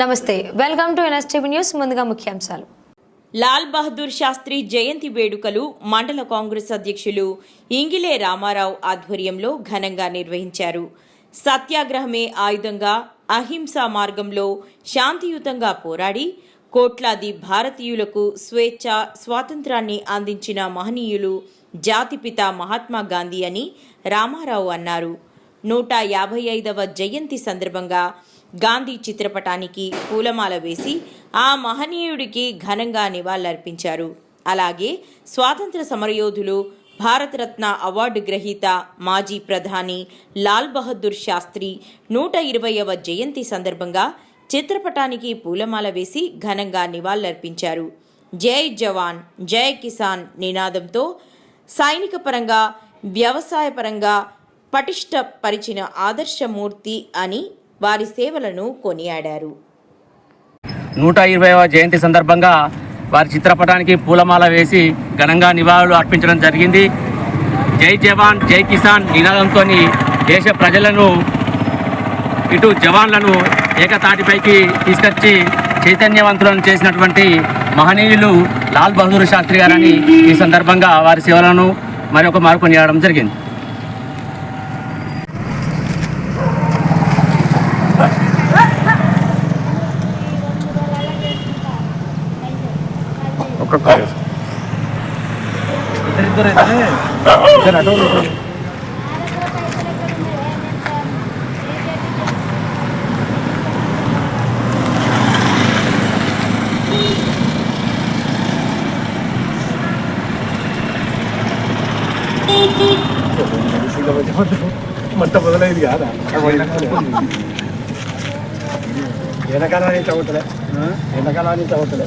నమస్తే welcome to NSTV news ముందుగా ముఖ్యాంశాలు. లాల్ బహదూర్ శాస్త్రి జయంతి వేడుకలు మండల కాంగ్రెస్ అధ్యక్షులు ఇంగిలే రామారావు ఆధ్వర్యంలో ఘనంగా నిర్వహించారు. సత్యాగ్రహమే ఆయుధంగా అహింసా మార్గంలో శాంతియుతంగా పోరాడి కోట్లాది భారతీయులకు స్వేచ్ఛ స్వాతంత్రాన్ని అందించిన మహనీయులు జాతిపిత మహాత్మా గాంధీ అని రామారావు అన్నారు. నూట యాభై ఐదవ జయంతి సందర్భంగా గాంధీ చిత్రపటానికి పూలమాల వేసి ఆ మహనీయుడికి ఘనంగా నివాళులర్పించారు. అలాగే స్వాతంత్ర సమరయోధులు భారతరత్న అవార్డు గ్రహీత మాజీ ప్రధాని లాల్ బహదూర్ శాస్త్రి నూట ఇరవైవ జయంతి సందర్భంగా చిత్రపటానికి పూలమాల వేసి ఘనంగా నివాళులర్పించారు. జై జవాన్ జై కిసాన్ నినాదంతో సైనిక పరంగా వ్యవసాయ పరంగా పటిష్టపరిచిన ఆదర్శమూర్తి అని వారి సేవలను కొనియాడారు. నూట ఇరవైవ జయంతి సందర్భంగా వారి చిత్రపటానికి పూలమాల వేసి ఘనంగా నివాళులు అర్పించడం జరిగింది. జై జవాన్ జై కిసాన్ నినాదంతో దేశ ప్రజలను ఇటు జవాన్లను ఏకతాటిపైకి తీసుకొచ్చి చైతన్యవంతులను చేసినటువంటి మహనీయులు లాల్ బహదూర్ శాస్త్రి గారని ఈ సందర్భంగా వారి సేవలను మరొక మారు కొనియాడడం జరిగింది. మొత్తం మొదలైంది కాదా వెనకాల చదువుతలే అవుతలే. చదువుతలే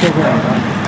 谢谢老师